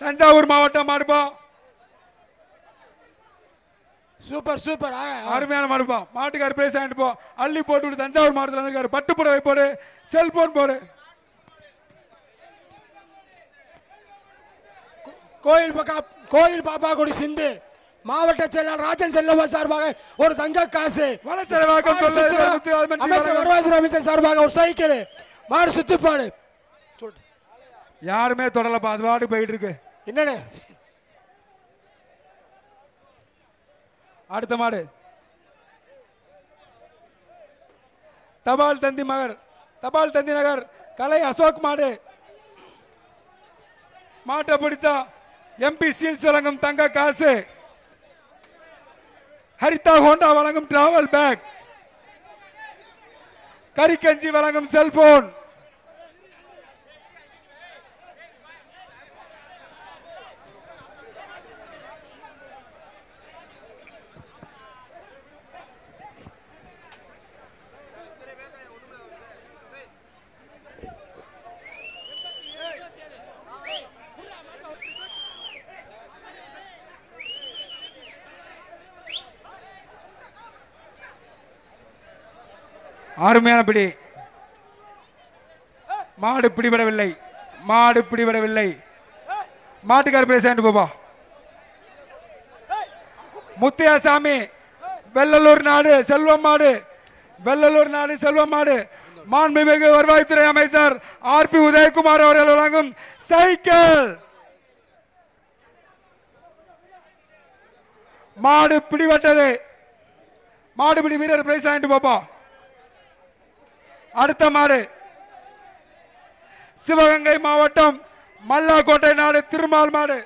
தஞ்சாவூர் மாவட்டம் மாடுப்பா super super. அருமையான மாடுப்பா மாட்டுக்கார பிரைஸ் வாங்கிட்டு போ அள்ளி போட்டு தஞ்சாவூர் மாவட்டத்தில் வந்திருக்காரு. பட்டு புடவை போடு செல்போன் போடு. கோயில் கோயில் பாப்பா கொடி சிந்து. மாவட்ட செயலாளர் ராஜன் செல்லவா சார்பாக ஒரு தங்க காசு. அமைச்சர் வருவாய்த்துறை அமைச்சர் சார்பாக ஒரு சைக்கிள். மாடு சுத்துப்பாடு. யாருமே தொடலப்பா. அது பாட்டு போயிட்டு இருக்கு. என்னடே அடுத்த மாடு. தபால் தந்தி மகர். தபால் தந்தி நகர். கலை அசோக் மாடு. மாட்டை பிடிச்சா எம்பி சீல்ஸ் வழங்கும் தங்க காசு. ஹரிதா ஹோண்டா வழங்கும் டிராவல் பேக் கறிக்கஞ்சி வழங்கும் செல்போன் அருமையான பிடி மாடு பிடிபடவில்லை. மாடு பிடிபடவில்லை. மாட்டுக்கார பேச போப்பா. முத்தியாசாமி வெள்ளலூர் நாடு செல்வம் மாடு வெள்ளலூர் நாடு செல்வம் மாடு. மாண்புமிகு வருவாய்த்துறை அமைச்சர் ஆர் பி உதயகுமார் அவர்கள் வழங்கும் சைக்கிள். மாடு பிடிபட்டது. மாடுபிடி வீரர் பிரைஸ் வாங்கிட்டு போப்பா. அடுத்த மாடு. சிவகங்கை மாவட்டம் மல்லாக்கோட்டை நாடு திருமால் மாடு.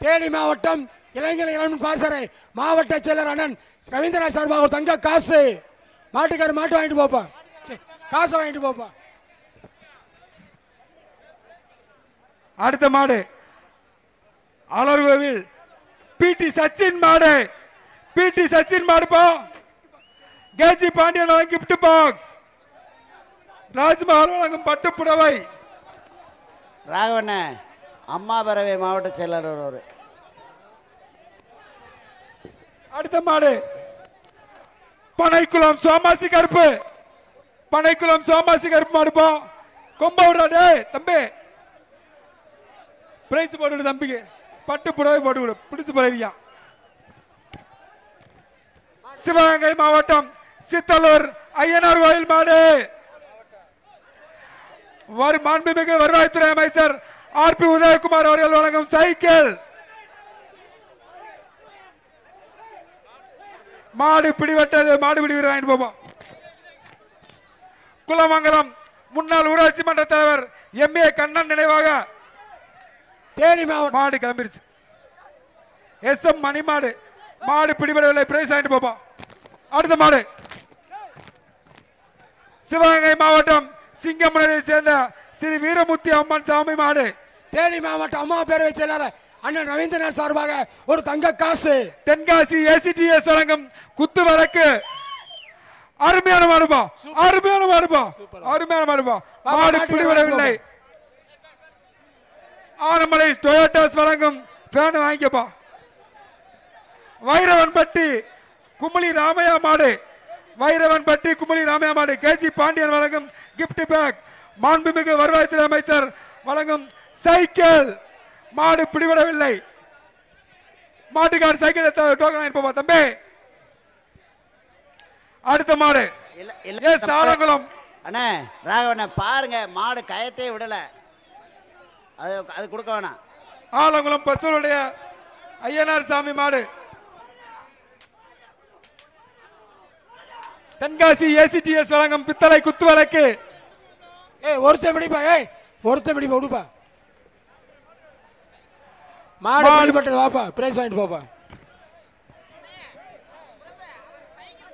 தேனி மாவட்டம் இளைஞர் இளம் பாசறை மாவட்ட செயலர் அண்ணன் ரவீந்திரநாத் சார்பாக ஒரு தங்க காசு. மாட்டுக்கார மாட்டு வாங்கிட்டு போப்பா. காசை வாங்கிட்டு போப்பா. அடுத்த மாடு. அலர்கோவில் பிடி சச்சின் மாடு. பிடி சச்சின் மாடுப்பா கேஜி பாண்டியன் வழங்கும் gift பாக்ஸ் ராஜ்மஹால் வழங்கும் பட்டு புடவை ராகவண்ண அம்மா பறவை மாவட்ட செயலர் ஒருவர் அடுத்த மாடு. பனைக்குளம் சோமாசி கருப்பு. பனைக்குளம் சோமாசி கருப்பு மாடுப்பா கொம்ப விடுறா டேய் தம்பி. பிரைஸ் போட்டு தம்பிக்கு. பட்டு புடவை போட்டு விடு பிடிச்சு போயிருக்கியா சிவகங்கை மாவட்டம் சித்தலூர் ஐயனார் கோயில் மாடு. மாண்புமிகு வருவாய்த்துறை அமைச்சர் ஆர் பி உதயகுமார் அவர்கள் வழங்கும் சைக்கிள். மாடு பிடிவட்டது மாடு பிடி வீரர் வாங்கிட்டு போவோம். குலமங்கலம் முன்னாள் ஊராட்சி மன்ற தலைவர் எம் ஏ கண்ணன் நினைவாக தேனி மாவட்டம். மாடு கிளம்பிருச்சு. எஸ் எம் மணி மாடு மாடு பிடிபடவில்லை பிரைஸ் வாங்கிட்டு போப்போம் அடுத்த மாடு. சிவகங்கை மாவட்டம் சிங்கமனையை சேர்ந்த ஸ்ரீ வீரமுத்தி அம்மன் சாமி மாடு. தேனி மாவட்டம் அம்மா பேரவை செயலாளர் அண்ணன் ரவீந்திரநாத் சார்பாக ஒரு தங்க காசு. தென்காசி ஏசிடிஎஸ் வழங்கும் குத்து வழக்கு. அருமையான மாடுபா அருமையான மாடுபா அருமையான மாடுபா மாடு மாட்டுக்கு பிடிபடவில்லை ஆனமலை டொயோட்டாஸ் வழங்கும் பேன் வாங்கிக்கப்பா. வைரவன்பட்டி குமளி ராமையா மாடு. வைரவன்பட்டி குமளி ராமையா மாடு கேஜி பாண்டியன் வழங்கும் gift பேக் மாண்புமிகு வருவாய்த்துறை அமைச்சர் வழங்கும் சைக்கிள். மாடு பிடிபடவில்லை. மாட்டுக்கார் சைக்கிள் டோக்கன் போப்பா தம்பி? அடுத்த மாடு. சாலங்குளம். அண்ணே ராகவண்ண பாருங்க மாடு கயத்தே விடல. அது அது கொடுக்க வேணாம். ஆலங்குளம் பச்சலுடைய ஐயனார் சாமி மாடு. தென்காசி ஏசிடிஎஸ் வழங்கும் பித்தளை குத்து வழக்கு ஏய் ஒருத்தன் பிடிப்பா ஏய் ஒருத்தன் பிடிப்பா விடுப்பா மாடு மாடு. பிடிப்பட்டது வாப்பா பிரைஸ் வாங்கிட்டு போப்பா.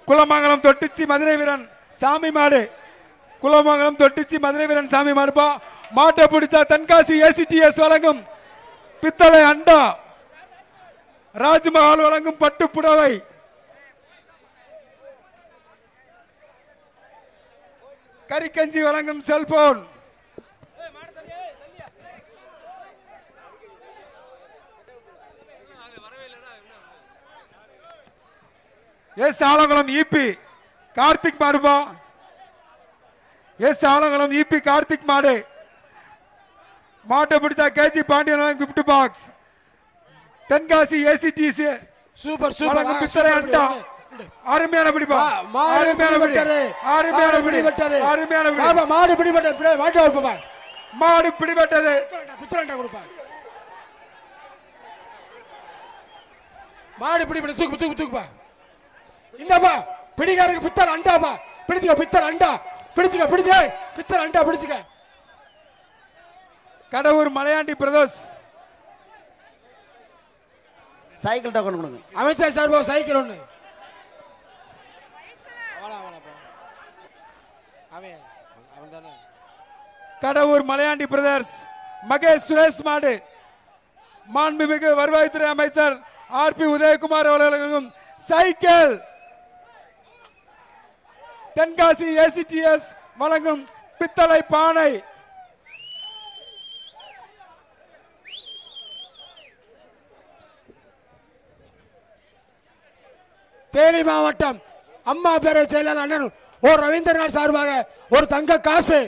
குலமங்கலம் தொட்டிச்சி மதுரை வீரன் சாமி மாடு. குலமங்கலம் தொட்டிச்சி மதுரை வீரன் சாமி மாடுப்பா மாட்டை பிடிச்சா தென்காசி ஏசிடிஎஸ் வழங்கும் பித்தளை அண்டா. ராஜ்மஹால் வழங்கும் பட்டு புடவை கறிக்கஞ்சி வழங்கும் cellphone. S Alangulam EP Karthik மாடுபா S Alangulam EB Karthik மாடு. மாட்டை பிடிச்சா KG Pandian gift box Tenkasi ACDC super super பிச்சரை அண்டா அருமையான பிடிப்பா. மாடு பிடிபட்டது. அருமையான மாடு பிடி. பிடிபட்டது. அருமையான பிடி. பாப்பா, மாடு பிடிபட்டது. பிடி, மாட்டு வைப்பா மாடு பிடிபட்டது. பித்தரண்டா கொடுப்பா மாடு பிடிபட்ட தூக்கு தூக்கு தூக்குப்பா இந்தப்பா பிடிக்காரங்க பித்தல் அண்டாப்பா பிடிச்சுக்க பித்தல் அண்டா. பிடிச்சுக்க பிடிச்சு பித்தல் அண்டா பிடிச்சுக்க. கடவுர் மலையாண்டி பிரதோஷ் சைக்கிள் டோக்கன் கொடுங்க. அமைச்சர் சார்பா சைக்கிள் ஒண்ணு. கடவுர் மலையாண்டி பிரதர்ஸ் மகேஷ் சுரேஷ் மாடு மாண்புமிகு வருவாய்த்துறை அமைச்சர் ஆர் பி உதயகுமார் அவர்களுக்கும் சைக்கிள். தென்காசி ஏசிடிஎஸ் வழங்கும் பித்தளை பானை. தேனி மாவட்டம் அம்மா பேரை செயலாளர் அண்ணன் ஓ ரவீந்திரநாத் சார்பாக ஒரு தங்க காசு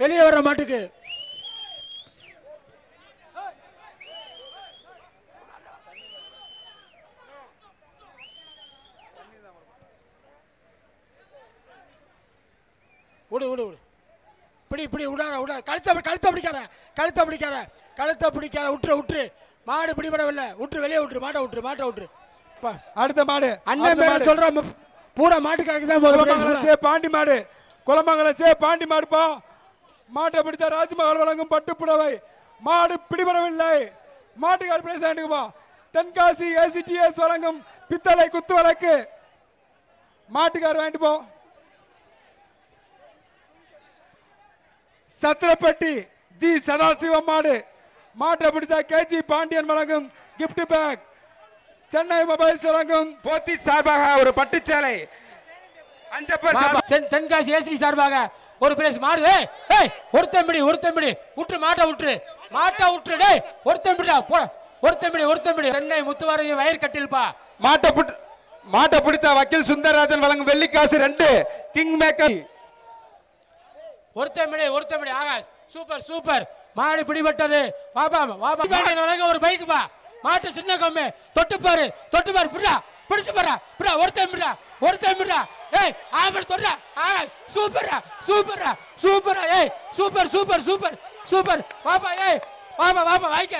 வெளியே வர மாட்டுக்கு. விடு விடு விடு. பிடி பிடி விடாத விடாத கழுத்தை கழுத்தை பிடிக்காத கழுத்தை பிடிக்காத கழுத்தை பிடிக்காத விட்டுரு விட்டுரு மாடு பிடிபடவில்லை. விட்டுரு வெளியே விட்டுரு மாட்டை விட்டுரு மாட்டை விட்டுரு அடுத்த மாடு அண்ணன். சொல்ற பூரா மாட்டுக்காரங்க தான் போதும் prize குலமங்கலம் சே பாண்டி மாடு. குலமங்கலம் சே பாண்டி மாடுப்பா மாட்டை பிடிச்ச ராஜ்மஹால் வழங்கும் பட்டு புடவை. மாடு பிடிபடவில்லை. மாட்டுக்கார் பிரைஸ் ஆண்டுக்குப்பா தென்காசி ஏசிடிஎஸ் வழங்கும் பித்தளை குத்து வழக்கு. மாட்டுக்கார் வாங்கிட்டு போ. சத்திரப்பட்டி ஜி சதாசிவம் மாடு. மாட்டை பிடிச்சா கேஜி பாண்டியன் வழங்கும் கிப்ட் பேக் சென்னை மொபைல்ஸ் வழங்கும் போத்தி சார்பாக ஒரு பட்டுச்சேலை. தென்காசி ஏசி சார்பாக ஒரு பிரைஸ் மாடு. ஏய், ஏய் ஒருத்தம்பிடி ஒருத்தம்பிடி விட்டுரு மாட்டை விட்டுரு மாட்டை விட்டுரு டேய் ஒருத்தம்பிடா போ. ஒருத்தம்பிடி ஒருத்தம்பிடி சென்னை முத்துவாரதி வயர் கட்டில்பா. மாட்டை புட்- மாட்டை பிடிச்ச வக்கீல் சுந்தரராஜன் வழங்கும் வெள்ளிக்காசு ரெண்டு. கிங் மேக்கர் ஒருத்தம்பிடி ஒருத்தம்பிடி ஆகாஷ் சூப்பர் சூப்பர். மாடு பிடிபட்டது. வாப்பா பாண்டியன் வழங்க ஒரு பைக் பா மாட்டு சின்ன கம்மி தொட்டு பாரு தொட்டு பாரு பிடா பிடிச்சு பாரு பிடா ஒருத்தன் பிடா ஒருத்தன் பிடா ஏய் ஆம்பர் தொடுறா ஆகாஷ் சூப்பரா சூப்பரா சூப்பரா ஏய் சூப்பர் சூப்பர் சூப்பர் சூப்பர். வாப்பா ஏய் வாப்பா வாப்பா வாய்க்க.